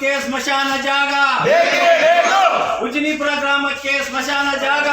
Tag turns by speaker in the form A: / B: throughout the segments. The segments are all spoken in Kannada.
A: ಗ್ರಾಮಕ್ಕೆ ಸ್ಮಶಾನ ಜಾಗ ಉಜಿನಿಪುರ ಗ್ರಾಮಕ್ಕೆ ಸ್ಮಶಾನ ಜಾಗ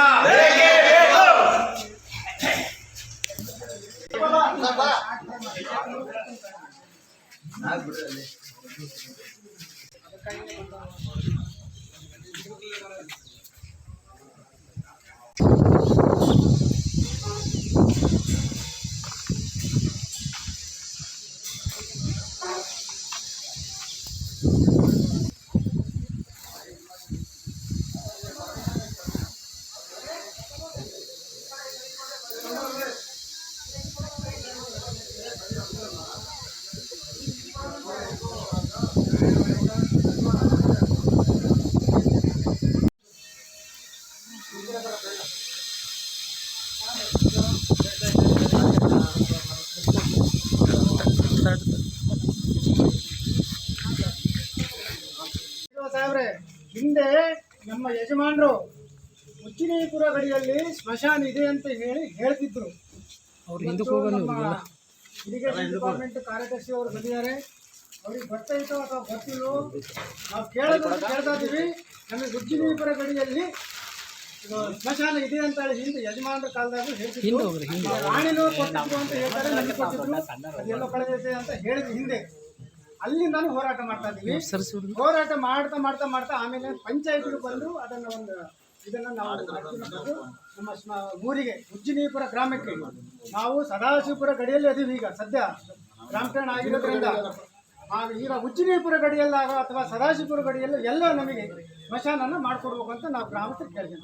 B: ಸಾಹೇಬ್ರೆ ಹಿಂದೆ ನಮ್ಮ ಯಜಮಾನರು ಉಚ್ಚಿನೇಪುರ ಗಡಿಯಲ್ಲಿ ಸ್ಮಶಾನ ಇದೆ ಅಂತ ಹೇಳಿ ಹೇಳ್ತಿದ್ರು. ಇವತ್ತು ನಮ್ಮ ಇರಿಗೇಷನ್ ಡಿಪಾರ್ಟ್ಮೆಂಟ್ ಕಾರ್ಯದರ್ಶಿ ಅವರು ಬಂದಿದ್ದಾರೆ. ಅವ್ರಿಗೆ ಗೊತ್ತಾಯ್ತೋ ಅಥವಾ ಗೊತ್ತಿಲ್ಲೋ ನಾವು ಕೇಳೋದು ಕೇಳ್ತಾ ಇದ್ದೀವಿ. ನಮಗೆ ಉಚ್ಚಿನೇಪುರ ಗಡಿಯಲ್ಲಿ ಇದು ಸ್ಮಶಾನ ಇದೆ ಅಂತ ಹೇಳಿ ಹಿಂದೆ ಯಜಮಾನರ ಕಾಲದಾಗ ಹೇಳ್ತಿದ್ರು. ಆ ರಾಣಿನೂ ಕೊಟ್ಟಿದ್ರು ಅಂತ ಹೇಳ್ತಾರೆ ಕೊಟ್ಟಿದ್ರು. ಅದೆಲ್ಲೋ ಕಳೆದೈತೆ ಅಂತ ಹೇಳಿದ್ರು ಹಿಂದೆ. ಅಲ್ಲಿಂದಾನು ಹೋರಾಟ ಮಾಡ್ತಾ ಇದ್ದೀವಿ ಹೋರಾಟ ಮಾಡ್ತಾ ಮಾಡ್ತಾ ಮಾಡ್ತಾ ಆಮೇಲೆ ಪಂಚಾಯತ್ಗಳು ಬಂದು ಅದನ್ನ ಒಂದು ಇದನ್ನ ನಾವು ನಮ್ಮ ಸ್ಮ- ಊರಿಗೆ ಉಜ್ಜಿನೀಪುರ ಗ್ರಾಮಕ್ಕೆ ನಾವು ಸದಾಶಿವಪುರ ಗಡಿಯಲ್ಲಿ ಅದೀವಿ ಈಗ ಸದ್ಯ. ಗ್ರಾಮಕರಣ ಆಗಿರೋದ್ರಿಂದ. ಈಗ ಉಜ್ಜಿನೀಪುರ ಗಡಿಯಲ್ಲಾಗ ಅಥವಾ ಸದಾಶಿವಪುರ ಗಡಿಯಲ್ಲೂ ಎಲ್ಲ ನಮಗೆ ಸ್ಮಶಾನನ ಮಾಡ್ಕೊಡ್ಬೇಕು ಅಂತ ನಾವು ಗ್ರಾಮಕ್ಕೆ ಕೇಳ್ತೀವಿ.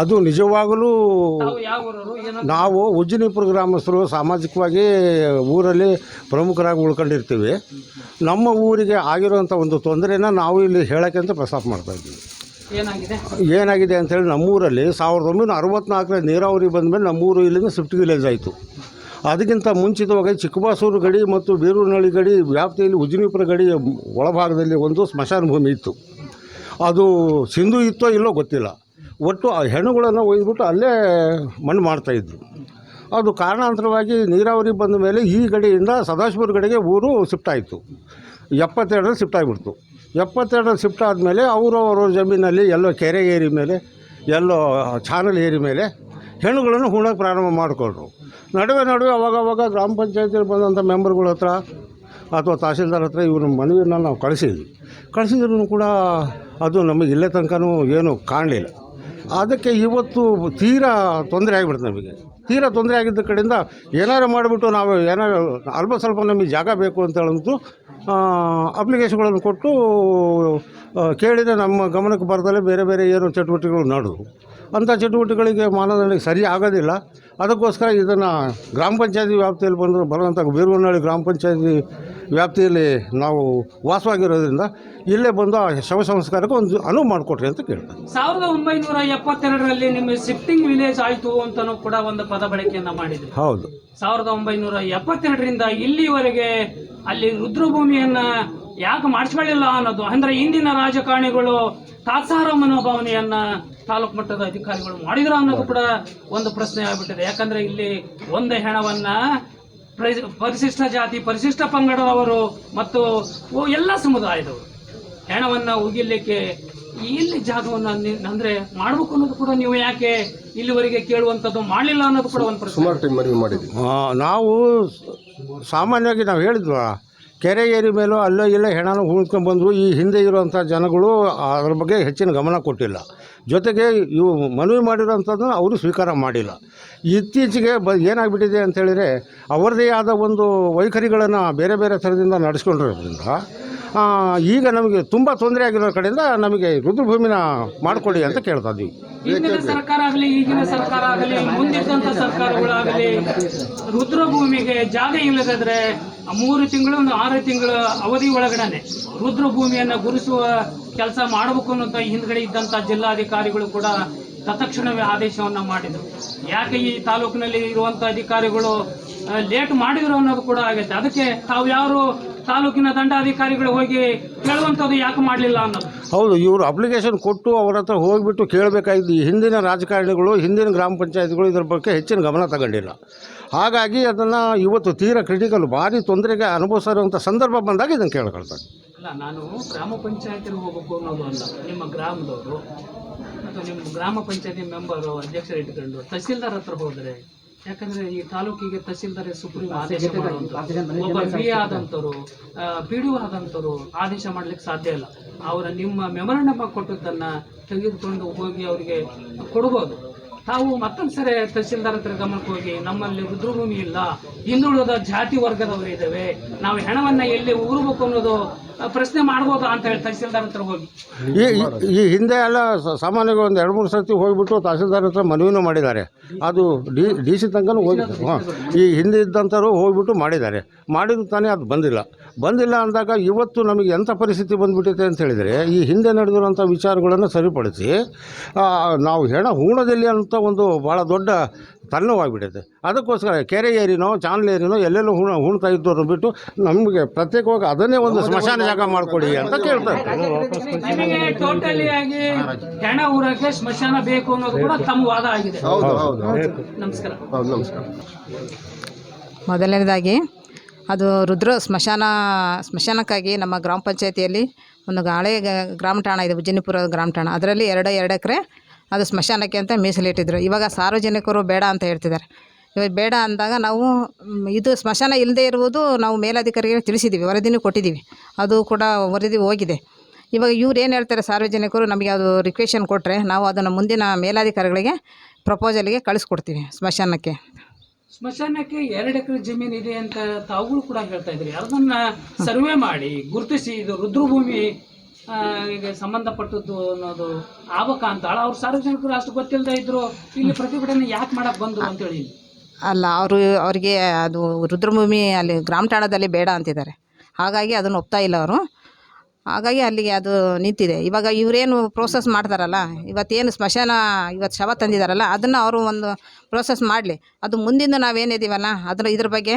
C: ಅದು ನಿಜವಾಗಲೂ ನಾವು ಉಜ್ಜಿನಿಪುರ ಗ್ರಾಮಸ್ಥರು ಸಾಮಾಜಿಕವಾಗಿ ಊರಲ್ಲಿ ಪ್ರಮುಖರಾಗಿ ಉಳ್ಕೊಂಡಿರ್ತೀವಿ. ನಮ್ಮ ಊರಿಗೆ ಆಗಿರುವಂಥ ಒಂದು ತೊಂದರೆನ ನಾವು ಇಲ್ಲಿ ಹೇಳೋಕ್ಕೆ ಅಂತ ಪ್ರಸ್ತಾಪ ಮಾಡ್ತಾ ಇದ್ದೀವಿ.
D: ಏನಾಗಿದೆ?
C: ಏನಾಗಿದೆ ಅಂತೇಳಿ ನಮ್ಮೂರಲ್ಲಿ ಸಾವಿರದ ಒಂಬೈನೂರ ಅರವತ್ನಾಲ್ಕರ ನೀರಾವರಿ ಬಂದಮೇಲೆ ನಮ್ಮೂರು ಇಲ್ಲಿಂದ ಶಿಫ್ಟ್ ವಿಲೇಜ್ ಆಯಿತು. ಅದಕ್ಕಿಂತ ಮುಂಚಿತವಾಗಿ ಚಿಕ್ಕಬಾಸೂರು ಗಡಿ ಮತ್ತು ಬೀರೂರಿನಳ್ಳಿ ಗಡಿ ವ್ಯಾಪ್ತಿಯಲ್ಲಿ ಉಜ್ಜಿನಿಪುರ ಗಡಿ ಒಳಭಾಗದಲ್ಲಿ ಒಂದು ಸ್ಮಶಾನ ಭೂಮಿ ಇತ್ತು. ಅದು ಸಿಂಧು ಇತ್ತೋ ಇಲ್ಲೋ ಗೊತ್ತಿಲ್ಲ. ಒಟ್ಟು ಆ ಹೆಣ್ಣುಗಳನ್ನು ಒಯ್ದುಬಿಟ್ಟು ಅಲ್ಲೇ ಮಣ್ಣು ಮಾಡ್ತಾಯಿದ್ರು ಅದು ಕಾರಣಾಂತರವಾಗಿ ನೀರಾವರಿ ಬಂದ ಮೇಲೆ ಈ ಗಡಿಯಿಂದ ಸದಾಶಿವರ ಗಡಿಗೆ ಊರು ಶಿಫ್ಟ್ ಆಯಿತು. ಎಪ್ಪತ್ತೆರಡರಲ್ಲಿ ಶಿಫ್ಟ್ ಆಗಿಬಿಡ್ತು. ಎಪ್ಪತ್ತೆರಡರಲ್ಲಿ ಶಿಫ್ಟ್ ಆದಮೇಲೆ ಅವರು ಅವರ ಜಮೀನಲ್ಲಿ ಎಲ್ಲೋ ಕೆರೆ ಏರಿ ಮೇಲೆ, ಎಲ್ಲೋ ಚಾನಲ್ ಏರಿ ಮೇಲೆ ಹೆಣ್ಣುಗಳನ್ನು ಹೂಣಕ್ಕೆ ಪ್ರಾರಂಭ ಮಾಡಿಕೊಂಡ್ರು. ನಡುವೆ ನಡುವೆ ಅವಾಗ ಅವಾಗ ಗ್ರಾಮ ಪಂಚಾಯತಿಯಲ್ಲಿ ಬಂದಂಥ ಮೆಂಬರ್ಗಳ ಹತ್ರ ಅಥವಾ ತಹಸೀಲ್ದಾರ್ ಹತ್ರ ಇವ್ರ ಮನವಿಯನ್ನು ನಾವು ಕಳಿಸಿದ್ವಿ. ಕಳಿಸಿದ್ರು ಕೂಡ ಅದು ನಮಗೆ ಇಲ್ಲೇ ತನಕನೂ ಏನು ಕಾಣಲಿಲ್ಲ. ಅದಕ್ಕೆ ಇವತ್ತು ತೀರಾ ತೊಂದರೆ ಆಗಿಬಿಡ್ತು ನಮಗೆ. ತೀರಾ ತೊಂದರೆ ಆಗಿದ್ದ ಕಡೆಯಿಂದ ಏನಾರು ಮಾಡಿಬಿಟ್ಟು ನಾವು ಏನಾರು ಅಲ್ಪ ಸ್ವಲ್ಪ ನಮಗೆ ಜಾಗ ಬೇಕು ಅಂತ ಹೇಳಂತು ಅಪ್ಲಿಕೇಶನ್ಗಳನ್ನು ಕೊಟ್ಟು ಕೇಳಿದರೆ ನಮ್ಮ ಗಮನಕ್ಕೆ ಬರದಲ್ಲೇ ಬೇರೆ ಬೇರೆ ಏನು ಚಟುವಟಿಕೆಗಳು ನಡೆದು ಅಂಥ ಚಟುವಟಿಕೆಗಳಿಗೆ ಮಾನದಂಡಕ್ಕೆ ಸರಿ ಆಗೋದಿಲ್ಲ. ಅದಕ್ಕೋಸ್ಕರ ಇದನ್ನು ಗ್ರಾಮ ಪಂಚಾಯತಿ ವ್ಯಾಪ್ತಿಯಲ್ಲಿ ಬಂದು ಬರುವಂಥ ಬೀರುವನಹಳ್ಳಿ ಗ್ರಾಮ ಪಂಚಾಯತಿ ವ್ಯಾಪ್ತಿಯಲ್ಲಿ ನಾವು ವಾಸವಾಗಿರೋದ್ರಿಂದ ಇಲ್ಲೇ ಬಂದು ಆ ಶವ ಸಂಸ್ಕಾರಕ್ಕೆ ಒಂದು ಅನುವು ಮಾಡಿಕೊಟ್ರಿ ಅಂತ ಕೇಳ್ತಾರೆ.
D: ಸಾವಿರದ ಒಂಬೈನೂರ ಎಪ್ಪತ್ತೆರಡರಲ್ಲಿ ನಿಮ್ಮ ಶಿಫ್ಟಿಂಗ್ ವಿಲೇಜ್ ಆಯಿತು ಅಂತಾನೂ ಕೂಡ ಒಂದು ಪದ ಬಳಕೆಯನ್ನು ಮಾಡಿದ್ರು.
C: ಹೌದು.
D: ಸಾವಿರದ ಒಂಬೈನೂರ ಎಪ್ಪತ್ತೆರಡರಿಂದ ಇಲ್ಲಿವರೆಗೆ ಅಲ್ಲಿ ರುದ್ರಭೂಮಿಯನ್ನು ಯಾಕೆ ಮಾಡಿಸ್ಕೊಳ್ಳಿಲ್ಲ ಅನ್ನೋದು. ಅಂದ್ರೆ ಇಂದಿನ ರಾಜಕಾರಣಿಗಳು ತಾತ್ಸಾರ ಮನೋಭಾವನೆಯನ್ನ ತಾಲೂಕು ಮಟ್ಟದ ಅಧಿಕಾರಿಗಳು ಮಾಡಿದ್ರು ಅನ್ನೋದು ಕೂಡ ಒಂದು ಪ್ರಶ್ನೆ ಆಗ್ಬಿಟ್ಟಿದೆ. ಯಾಕಂದ್ರೆ ಇಲ್ಲಿ ಒಂದು ಹೆಣವನ್ನ ಪರಿಶಿಷ್ಟ ಜಾತಿ ಪರಿಶಿಷ್ಟ ಪಂಗಡದವರು ಮತ್ತು ಓ- ಎಲ್ಲ ಸಮುದಾಯದವರು. ಹೆಣವನ್ನ ಉಗಿಲಿಕ್ಕೆ ಇಲ್ಲಿ ಜಾಗವನ್ನು ಅಂದ್ರೆ ಮಾಡ್ಬೇಕು ಅನ್ನೋದು ಕೂಡ ನೀವು ಯಾಕೆ ಇಲ್ಲಿವರೆಗೆ ಕೇಳುವಂತದ್ದು ಮಾಡಲಿಲ್ಲ ಅನ್ನೋದು ಕೂಡ ಒಂದು ಪ್ರಶ್ನೆ.
C: ಆ, ನಾವು ಸಾಮಾನ್ಯವಾಗಿ ನಾವು ಹೇಳಿದ್ವ ಕೆರೆ ಏರಿ ಮೇಲೂ ಅಲ್ಲೋ ಇಲ್ಲೋ ಹೆಣನ ಹೂಳ್ಕೊಂಡ್ಬಂದರು ಈ ಹಿಂದೆ ಇರುವಂಥ ಜನಗಳು ಅದ್ರ ಬಗ್ಗೆ ಹೆಚ್ಚಿನ ಗಮನ ಕೊಟ್ಟಿಲ್ಲ. ಜೊತೆಗೆ ಇವು ಮನವಿ ಮಾಡಿರೋಂಥದ್ದನ್ನು ಅವರು ಸ್ವೀಕಾರ ಮಾಡಿಲ್ಲ. ಇತ್ತೀಚೆಗೆ ಬ ಏನಾಗ್ಬಿಟ್ಟಿದೆ ಅಂತೇಳಿದರೆ ಅವರದೇ ಆದ ಒಂದು ವೈಖರಿಗಳನ್ನು ಬೇರೆ ಬೇರೆ ಥರದಿಂದ ನಡೆಸ್ಕೊಂಡಿರೋದ್ರಿಂದ ಈಗ ನಮಗೆ ತುಂಬ ತೊಂದರೆ ಆಗಿರೋ ಕಡೆಯಿಂದ ನಮಗೆ ರುದ್ರಭೂಮಿನ ಮಾಡಿಕೊಡಿ ಅಂತ ಕೇಳ್ತಾ ಇದ್ದೀವಿ
D: ರುದ್ರಭೂಮಿಗೆ ಜಾಗ ಇಲ್ಲದಿದ್ರೆ ಮೂರು ತಿಂಗಳು ಒಂದು ಆರು ತಿಂಗಳ ಅವಧಿ ಒಳಗಡೆ ರುದ್ರಭೂಮಿಯನ್ನು ಗುರುಸುವ ಕೆಲಸ ಮಾಡಬೇಕು ಅನ್ನೋಂಥ ಹಿಂದ್ಗಡೆ ಇದ್ದಂಥ ಜಿಲ್ಲಾಧಿಕಾರಿಗಳು ಕೂಡ ತತ್ಕ್ಷಣವೇ ಆದೇಶವನ್ನು ಮಾಡಿದರು. ಯಾಕೆ ಈ ತಾಲೂಕಿನಲ್ಲಿ ಇರುವಂಥ ಅಧಿಕಾರಿಗಳು ಲೇಟ್ ಮಾಡಿದ್ರು ಅನ್ನೋದು ಕೂಡ ಆಗೈತೆ ಅದಕ್ಕೆ ತಾವು ಯಾರು ತಾಲೂಕಿನ ದಂಡಾಧಿಕಾರಿಗಳು ಹೋಗಿ ಕೇಳುವಂಥದ್ದು ಯಾಕೆ ಮಾಡಲಿಲ್ಲ ಅನ್ನೋದು.
C: ಹೌದು, ಇವರು ಅಪ್ಲಿಕೇಶನ್ ಕೊಟ್ಟು ಅವ್ರ ಹತ್ರ ಹೋಗಿಬಿಟ್ಟು ಕೇಳಬೇಕಾಗಿದ್ದು ಹಿಂದಿನ ರಾಜಕಾರಣಿಗಳು, ಹಿಂದಿನ ಗ್ರಾಮ ಪಂಚಾಯತ್ಗಳು ಇದ್ರ ಬಗ್ಗೆ ಹೆಚ್ಚಿನ ಗಮನ ತಗೊಂಡಿಲ್ಲ. ಹಾಗಾಗಿ ಅದನ್ನು ಇವತ್ತು ತೀರ ಕ್ರಿಟಿಕಲ್ ಭಾರಿ ತೊಂದರೆಗೆ ಅನುಭವಿಸಿರುವಂಥ ಸಂದರ್ಭ ಬಂದಾಗ ಇದನ್ನು ಕೇಳ್ಕೊಳ್ತಾರೆ
D: ಅಲ್ಲ ನಾನು ಗ್ರಾಮ ಪಂಚಾಯತಿಗೆ ಹೋಗಬೇಕು ಅನ್ನೋದು ಅಲ್ಲ ನಿಮ್ಮ ಗ್ರಾಮದವರು ಅಥವಾ ನಿಮ್ಮ ಗ್ರಾಮ ಪಂಚಾಯತಿ ಮೆಂಬರು ಅಧ್ಯಕ್ಷರು ಇಟ್ಕೊಂಡು ತಹಸೀಲ್ದಾರ್ ಹತ್ರ ಹೋದರೆ ಯಾಕಂದ್ರೆ ಈ ತಾಲೂಕಿಗೆ ತಹಸೀಲ್ದಾರ್ ಸುಪ್ರೀಂ ಆದೇಶ ಮಾಡುವಂಥದ್ದು ಒಬ್ಬ ಬಿ ಆದಂಥವ್ರು ಪಿ ಡಿ ಆದಂಥವ್ರು ಆದೇಶ ಮಾಡ್ಲಿಕ್ಕೆ ಸಾಧ್ಯ ಇಲ್ಲ. ಅವರ ನಿಮ್ಮ ಮೆಮೊರಂಡಮ್ ಕೊಟ್ಟದ್ದನ್ನ ತೆಗೆದುಕೊಂಡು ಹೋಗಿ ಅವರಿಗೆ ಕೊಡ್ಬೋದು. ತಾವು ಮತ್ತೊಂದು ಸರಿ ತಹಸೀಲ್ದಾರ್ ಹತ್ರ ಗಮನಕ್ಕೆ ಹೋಗಿ, ನಮ್ಮಲ್ಲಿ ರುದ್ರಭೂಮಿ ಇಲ್ಲ, ಹಿಂದುಳಿದ ಜಾತಿ ವರ್ಗದವರು ಇದ್ದೇವೆ ನಾವು ಹೆಣವನ್ನ ಎಲ್ಲಿ ಊರಬೇಕು ಅನ್ನೋದು ಪ್ರಶ್ನೆ ಮಾಡ್ಬೋದಾ ಅಂತ ಹೇಳಿ ತಹಸೀಲ್ದಾರ್ ಹತ್ರ ಹೋಗಿ.
C: ಈ ಹಿಂದೆ ಎಲ್ಲ ಸಾಮಾನ್ಯಗಳು ಸಾಮಾನ್ಯವಾಗಿ ಒಂದು ಎರಡು, ಮೂರು ಸರ್ತಿ ಹೋಗಿಬಿಟ್ಟು ತಹಸೀಲ್ದಾರ್ ಹತ್ರ ಮನವಿನೂ ಮಾಡಿದ್ದಾರೆ. ಅದು ಡಿ ಡಿ ಸಿ ತನಕನೂ ಹೋಗಿತ್ತು ಹಾಂ ಈ ಹಿಂದೆ ಇದ್ದಂಥವ್ರು ಹೋಗ್ಬಿಟ್ಟು ಮಾಡಿದ್ದಾರೆ. ಮಾಡಿದ್ರು ತಾನೇ ಅದು ಬಂದಿಲ್ಲ. ಬಂದಿಲ್ಲ ಅಂದಾಗ ಇವತ್ತು ನಮಗೆ ಎಂಥ ಪರಿಸ್ಥಿತಿ ಬಂದುಬಿಟ್ಟಿದೆ ಅಂತ ಹೇಳಿದರೆ ಈ ಹಿಂದೆ ನಡೆದಿರುವಂಥ ವಿಚಾರಗಳನ್ನು ಸರಿಪಡಿಸಿ ನಾವು ಹೆಣ ಹೂಣದಲ್ಲಿ ಅಂತ ಒಂದು ಭಾಳ ದೊಡ್ಡ ತಲ್ಲವಾಗ್ಬಿಟ್ಟಿದೆ ಅದಕ್ಕೋಸ್ಕರ ಕೆರೆ ಏರಿನೋ ಚಾನಲ್ ಏರಿನೋ ಎಲ್ಲೆಲ್ಲೋ ಹೂಣ ಹೂಣ್ತಾ ಇದ್ದವ್ರನ್ನ ಬಿಟ್ಟು ನಮಗೆ ಪ್ರತ್ಯೇಕವಾಗಿ ಅದನ್ನೇ ಒಂದು ಸ್ಮಶಾನ ಜಾಗ ಮಾಡಿಕೊಡಿ ಅಂತ ಕೇಳ್ತಾರೆ.
D: ಟೋಟಲಿ ಆಗಿ ಹೆಣ ಊರಕ್ಕೆ ಸ್ಮಶಾನ ಬೇಕು ಅನ್ನೋದು ಕೂಡ ತಮ್ಮ ವಾದ ಆಗಿದೆ. ನಮಸ್ಕಾರ.
E: ಮೊದಲನೇದಾಗಿ ಅದು ರುದ್ರ ಸ್ಮಶಾನ, ಸ್ಮಶಾನಕ್ಕಾಗಿ ನಮ್ಮ ಗ್ರಾಮ ಪಂಚಾಯತಿಯಲ್ಲಿ ಒಂದು ಹಳೆ ಗ್ರಾಮ ಠಾಣ ಇದೆ ಉಜ್ಜನಿಪುರ ಗ್ರಾಮ ಠಾಣ. ಅದರಲ್ಲಿ ಎರಡು ಎರಡು ಎಕರೆ ಅದು ಸ್ಮಶಾನಕ್ಕೆ ಅಂತ ಮೀಸಲಿಟ್ಟಿದ್ರು. ಇವಾಗ ಸಾರ್ವಜನಿಕರು ಬೇಡ ಅಂತ ಹೇಳ್ತಿದ್ದಾರೆ. ಇವಾಗ ಬೇಡ ಅಂದಾಗ ನಾವು ಇದು ಸ್ಮಶಾನ ಇಲ್ಲದೇ ಇರುವುದು ನಾವು ಮೇಲಾಧಿಕಾರಿಗೆ ತಿಳಿಸಿದ್ದೀವಿ, ವರದಿನೂ ಕೊಟ್ಟಿದ್ದೀವಿ. ಅದು ಕೂಡ ವರದಿ ಹೋಗಿದೆ. ಇವಾಗ ಇವ್ರು ಏನು ಹೇಳ್ತಾರೆ ಸಾರ್ವಜನಿಕರು, ನಮಗೆ ಅದು ರಿಕ್ವೆಷನ್ ಕೊಟ್ಟರೆ ನಾವು ಅದನ್ನು ಮುಂದಿನ ಮೇಲಾಧಿಕಾರಿಗಳಿಗೆ ಪ್ರಪೋಸಲ್ಗೆ ಕಳಿಸ್ಕೊಡ್ತೀವಿ ಸ್ಮಶಾನಕ್ಕೆ.
D: ಸ್ಮಶಾನಕ್ಕೆ ಎರಡು ಎಕರೆ ಜಮೀನು ಇದೆ ಅಂತ ತಾವುಗಳು ಕೂಡ ಹೇಳ್ತಾ ಇದ್ರಿ. ಅದನ್ನ ಸರ್ವೆ ಮಾಡಿ, ಗುರುತಿಸಿ, ಇದು ರುದ್ರಭೂಮಿ ಸಂಬಂಧಪಟ್ಟದ್ದು ಅನ್ನೋದು ಆಬಕ ಅಂತ ಅವ್ರು ಸಾರ್ವಜನಿಕರು ಅಷ್ಟು ಗೊತ್ತಿಲ್ಲದೆ ಇದ್ರು, ಇಲ್ಲಿ ಪ್ರತಿಭಟನೆ ಯಾಕೆ ಮಾಡಕ್ ಬಂದ್ರು ಅಂತ ಹೇಳಿ.
E: ಅಲ್ಲ, ಅವರು, ಅವರಿಗೆ ಅದು ರುದ್ರಭೂಮಿ ಅಲ್ಲಿ ಗ್ರಾಮ ಠಾಣದಲ್ಲಿ ಬೇಡ ಅಂತಿದ್ದಾರೆ. ಹಾಗಾಗಿ ಅದನ್ನು ಒಪ್ತಾ ಇಲ್ಲ ಅವರು. ಹಾಗಾಗಿ ಅಲ್ಲಿಗೆ ಅದು ನಿಂತಿದೆ. ಇವಾಗ ಇವರೇನು ಪ್ರೋಸೆಸ್ ಮಾಡ್ತಾರಲ್ಲ, ಇವತ್ತೇನು ಸ್ಮಶಾನ, ಇವತ್ತು ಶವ ತಂದಿದ್ದಾರಲ್ಲ ಅದನ್ನು ಅವರು ಒಂದು ಪ್ರೋಸೆಸ್ ಮಾಡಲಿ. ಅದು ಮುಂದಿಂದ ನಾವೇನಿದ್ದೀವಲ್ಲ ಅದ್ರ ಇದ್ರ ಬಗ್ಗೆ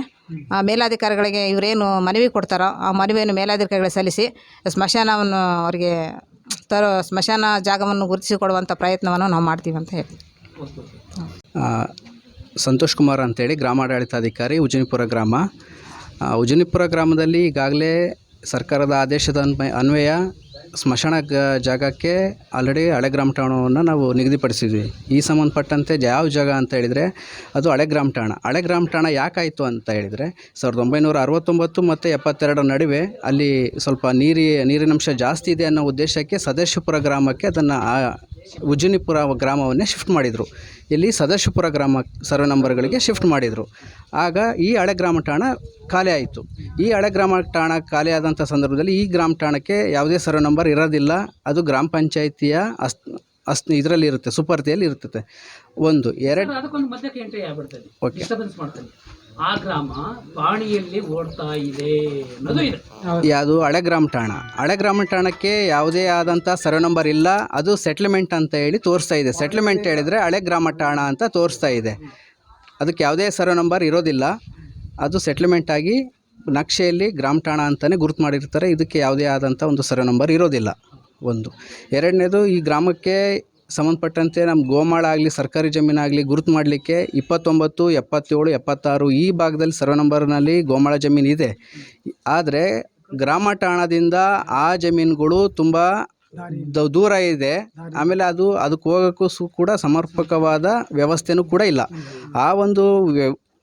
E: ಮೇಲಾಧಿಕಾರಿಗಳಿಗೆ ಇವರೇನು ಮನವಿ ಕೊಡ್ತಾರೋ, ಆ ಮನವಿಯನ್ನು ಮೇಲಾಧಿಕಾರಿಗಳಿಗೆ ಸಲ್ಲಿಸಿ ಸ್ಮಶಾನವನ್ನು ಅವರಿಗೆ ತರೋ, ಸ್ಮಶಾನ ಜಾಗವನ್ನು ಗುರುತಿಸಿಕೊಡುವಂಥ ಪ್ರಯತ್ನವನ್ನು ನಾವು ಮಾಡ್ತೀವಿ ಅಂತ
F: ಹೇಳಿ. ಸಂತೋಷ್ ಕುಮಾರ್ ಅಂತೇಳಿ, ಗ್ರಾಮಾಡಳಿತಾಧಿಕಾರಿ, ಉಜನಿಪುರ ಗ್ರಾಮ. ಉಜನಿಪುರ ಗ್ರಾಮದಲ್ಲಿ ಈಗಾಗಲೇ ಸರ್ಕಾರದ ಆದೇಶದ ಅನ್ವಯ ಅನ್ವಯ ಸ್ಮಶಾನ ಜಾಗಕ್ಕೆ ಆಲ್ರೆಡಿ ಹಳೆ ಗ್ರಾಮ ಠಾಣವನ್ನು ನಾವು ನಿಗದಿಪಡಿಸಿದ್ವಿ. ಈ ಸಂಬಂಧಪಟ್ಟಂತೆ ಯಾವ ಜಾಗ ಅಂತ ಹೇಳಿದರೆ ಅದು ಹಳೆ ಗ್ರಾಮ ಠಾಣ. ಹಳೆ ಗ್ರಾಮ ಠಾಣ ಯಾಕಾಯಿತು ಅಂತ ಹೇಳಿದರೆ ಸಾವಿರದ ಒಂಬೈನೂರ ಅರವತ್ತೊಂಬತ್ತು ಮತ್ತು ಎಪ್ಪತ್ತೆರಡರ ನಡುವೆ ಅಲ್ಲಿ ಸ್ವಲ್ಪ ನೀರಿ, ನೀರಿನಂಶ ಜಾಸ್ತಿ ಇದೆ ಅನ್ನೋ ಉದ್ದೇಶಕ್ಕೆ ಸದಾಶಿವಪುರ ಗ್ರಾಮಕ್ಕೆ ಅದನ್ನು ಉಜ್ಜನಿಪುರ ಗ್ರಾಮವನ್ನೇ ಶಿಫ್ಟ್ ಮಾಡಿದರು. ಇಲ್ಲಿ ಸದಾಶಿವಪುರ ಗ್ರಾಮ ಸರ್ವೆ ನಂಬರ್ಗಳಿಗೆ ಶಿಫ್ಟ್ ಮಾಡಿದರು. ಆಗ ಈ ಹಳೆ ಗ್ರಾಮ ಠಾಣ ಖಾಲಿ ಆಯಿತು. ಈ ಹಳೆ ಗ್ರಾಮ ಠಾಣ ಖಾಲಿ ಆದಂಥ ಸಂದರ್ಭದಲ್ಲಿ ಈ ಗ್ರಾಮ ಠಾಣಕ್ಕೆ ಯಾವುದೇ ಸರ್ವೆ ನಂಬರ್ ಇರೋದಿಲ್ಲ. ಅದು ಗ್ರಾಮ ಪಂಚಾಯಿತಿಯ ಅಸ್ ಅಸ್ ಇದರಲ್ಲಿ ಇರುತ್ತೆ ಸುಪರ್ತಿಯಲ್ಲಿ ಇರುತ್ತೆ ಒಂದು ಎರಡು
D: ಅದಕ್ಕೊಂದು ಆ ಗ್ರಾಮ ಪಾಣಿಯಲ್ಲಿ ಓಡ್ತಾ ಇದೆ ಅನ್ನೋದು ಇದೆ.
F: ಯಾವುದು ಹಳೆ ಗ್ರಾಮ ಠಾಣ. ಹಳೆ ಗ್ರಾಮ ಠಾಣಕ್ಕೆ ಯಾವುದೇ ಆದಂಥ ಸರ್ವೆ ನಂಬರ್ ಇಲ್ಲ. ಅದು ಸೆಟ್ಲ್ಮೆಂಟ್ ಅಂತ ಹೇಳಿ ತೋರಿಸ್ತಾ ಇದೆ. ಸೆಟ್ಲ್ಮೆಂಟ್ ಹೇಳಿದರೆ ಹಳೆ ಗ್ರಾಮ ಠಾಣ ಅಂತ ತೋರಿಸ್ತಾ ಇದೆ. ಅದಕ್ಕೆ ಯಾವುದೇ ಸರ್ವೆ ನಂಬರ್ ಇರೋದಿಲ್ಲ. ಅದು ಸೆಟ್ಲ್ಮೆಂಟ್ ಆಗಿ ನಕ್ಷೆಯಲ್ಲಿ ಗ್ರಾಮ ಠಾಣ ಅಂತಲೇ ಗುರುತು ಮಾಡಿರ್ತಾರೆ. ಇದಕ್ಕೆ ಯಾವುದೇ ಆದಂಥ ಒಂದು ಸರ್ವೆ ನಂಬರ್ ಇರೋದಿಲ್ಲ. ಒಂದು. ಎರಡನೇದು ಈ ಗ್ರಾಮಕ್ಕೆ ಸಂಬಂಧಪಟ್ಟಂತೆ ನಮ್ಮ ಗೋಮಾಳ ಆಗಲಿ, ಸರ್ಕಾರಿ ಜಮೀನಾಗಲಿ ಗುರುತು ಮಾಡಲಿಕ್ಕೆ ಇಪ್ಪತ್ತೊಂಬತ್ತು, ಎಪ್ಪತ್ತೇಳು, ಎಪ್ಪತ್ತಾರು ಈ ಭಾಗದಲ್ಲಿ ಸರ್ವೆ ನಂಬರ್ನಲ್ಲಿ ಗೋಮಾಳ ಜಮೀನು ಇದೆ. ಆದರೆ ಗ್ರಾಮ ಠಾಣದಿಂದ ಆ ಜಮೀನುಗಳು ತುಂಬ ದೂರ ಇದೆ. ಆಮೇಲೆ ಅದು ಅದಕ್ಕೆ ಹೋಗೋಕ್ಕೂ ಕೂಡ ಸಮರ್ಪಕವಾದ ವ್ಯವಸ್ಥೆನೂ ಕೂಡ ಇಲ್ಲ. ಆ ಒಂದು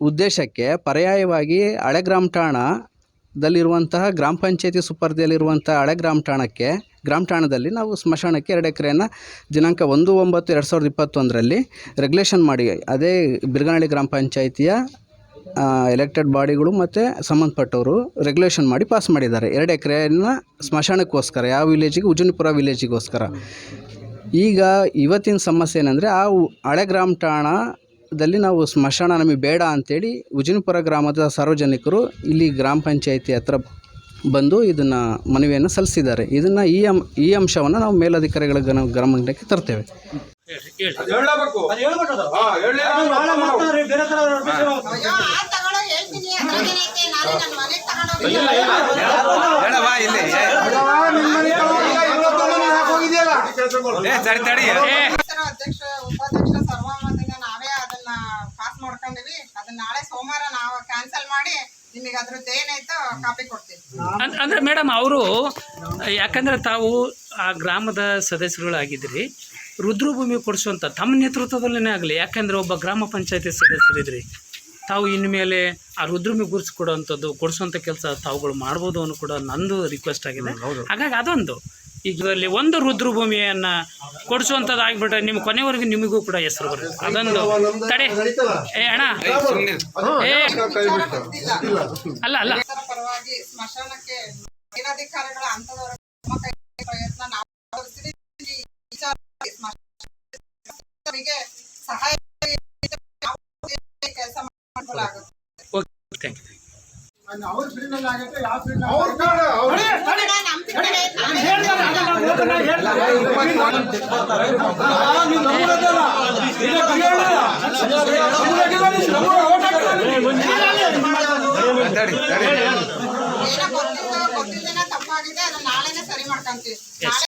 F: ಉದ್ದೇಶಕ್ಕೆ ಪರ್ಯಾಯವಾಗಿ ಹಳೆ ಗ್ರಾಮ ಠಾಣ ದಲ್ಲಿರುವಂತಹ ಗ್ರಾಮ ಪಂಚಾಯತಿ ಸುಪರ್ದಿಯಲ್ಲಿರುವಂಥ ಹಳೆ ಗ್ರಾಮ ಠಾಣಕ್ಕೆ, ಗ್ರಾಮ ಠಾಣದಲ್ಲಿ ನಾವು ಸ್ಮಶಾನಕ್ಕೆ ಎರಡು ಎಕರೆಯನ್ನು ದಿನಾಂಕ ಒಂದು ಒಂಬತ್ತು ಎರಡು ಸಾವಿರದ ಇಪ್ಪತ್ತೊಂದರಲ್ಲಿ ರೆಗ್ಯುಲೇಷನ್ ಮಾಡಿ, ಅದೇ ಬಿರ್ಗನಹಳ್ಳಿ ಗ್ರಾಮ ಪಂಚಾಯಿತಿಯ ಎಲೆಕ್ಟೆಡ್ ಬಾಡಿಗಳು ಮತ್ತು ಸಂಬಂಧಪಟ್ಟವರು ರೆಗ್ಯುಲೇಷನ್ ಮಾಡಿ ಪಾಸ್ ಮಾಡಿದ್ದಾರೆ. ಎರಡು ಎಕರೆಯನ್ನು ಸ್ಮಶಾನಕ್ಕೋಸ್ಕರ, ಯಾವ ವಿಲೇಜಿಗೆ ಉಜುನಿಪುರ ವಿಲೇಜಿಗೋಸ್ಕರ ಈಗ ಇವತ್ತಿನ ಸಮಸ್ಯೆ ಏನಂದರೆ, ಆ ಹಳೆ ಗ್ರಾಮ ಠಾಣದಲ್ಲಿ ನಾವು ಸ್ಮಶಾನ ನಮಗೆ ಬೇಡ ಅಂತೇಳಿ ಉಜಿನಪುರ ಗ್ರಾಮದ ಸಾರ್ವಜನಿಕರು ಇಲ್ಲಿ ಗ್ರಾಮ ಪಂಚಾಯಿತಿ ಹತ್ರ ಬಂದು ಇದನ್ನು ಮನವಿಯನ್ನು ಸಲ್ಲಿಸಿದ್ದಾರೆ. ಇದನ್ನು ಈ ಅಂ ಈ ಅಂಶವನ್ನು ನಾವು ಮೇಲಧಿಕಾರಿಗಳ ಗನ ಗಮನಕ್ಕೆ ತರ್ತೇವೆ.
G: ಅಧ್ಯಕ್ಷ ಆ ತಗೊಳ್ಳೋ ಹೇಳ್ತೀನಿ ಅದ್ರಾಗೇನೈತೆ ನಾಳೆ ನನ್ನ ಮನೆಗೆ ತಗೊಂಡೋಗಿ ಹೆಸರು ಅಧ್ಯಕ್ಷ ಉಪಾಧ್ಯಕ್ಷ ಸರ್ವಾಮತದಿಂದ ನಾವೇ ಅದನ್ನ ಪಾಸ್ ಮಾಡ್ಕೊಂಡಿವಿ ಅದನ್ನ ನಾಳೆ ಸೋಮವಾರ ನಾವು ಕ್ಯಾನ್ಸಲ್ ಮಾಡಿ ನಿಮಗೆ ಅದ್ರದ್ದು ಏನಾಯ್ತೋ ಕಾಪಿ ಕೊಡ್ತೀವಿ
D: ಅನ್- ಅಂದ್ರೆ ಮೇಡಮ್ ಅವರು ಯಾಕಂದ್ರೆ ತಾವು ಆ ಗ್ರಾಮದ ಸದಸ್ಯರುಗಳಾಗಿದ್ರಿ ರುದ್ರಭೂಮಿ ಕೊಡಿಸುವಂಥ ತಮ್ಮ ನೇತೃತ್ವದಲ್ಲೇ ಆಗಲಿ ಯಾಕಂದ್ರೆ ಒಬ್ಬ ಗ್ರಾಮ ಪಂಚಾಯತಿ ಸದಸ್ಯರಿದ್ರಿ. ತಾವು ಇನ್ಮೇಲೆ ಆ ರುದ್ರಭೂಮಿ ಗುರುತು ಕೊಡುವಂಥದ್ದು ಕೊಡಿಸುವಂಥ ಕೆಲಸ ತಾವುಗಳು ಮಾಡ್ಬೋದು ಅನ್ನೋ ಕೂಡ ನಂದು ರಿಕ್ವೆಸ್ಟ್ ಆಗಿದೆ. ಹಾಗಾಗಿ ಅದೊಂದು. ಇದರಲ್ಲಿ ಒಂದು ರುದ್ರಭೂಮಿಯನ್ನು ಕೊಡಿಸುವಂಥದ್ದು ಆಗಿಬಿಟ್ರೆ ನಿಮ್ಮ ಕೊನೆವರೆಗೂ ನಿಮಗೂ ಕೂಡ ಹೆಸರು ಬರುತ್ತೆ. ಅದೊಂದು ತಡೆ. ಏ ಅಣ್ಣ. ಏ. ಅಲ್ಲ ಅಲ್ಲ.
G: ಸಹಾಯ ಕೆಲಸ
D: ಓಕೆ ಥ್ಯಾಂಕ್ ಯು
B: ಅವ್ರ ಫೀಲ್ಡ್ ಆಗುತ್ತೆ ಯಾವ ಫೀಲ್ಡ್
G: ನಮ್ಮ ಕಡೆ ನಾನು ಏನೋ ಗೊತ್ತಿಲ್ಲ ಗೊತ್ತಿದ್ದೇನೆ ತಪ್ಪಾಗಿದೆ ಅದನ್ನ ನಾಳೆನೆ ಸರಿ ಮಾಡ್ಕೊಂತೀವಿ ನಾಳೆ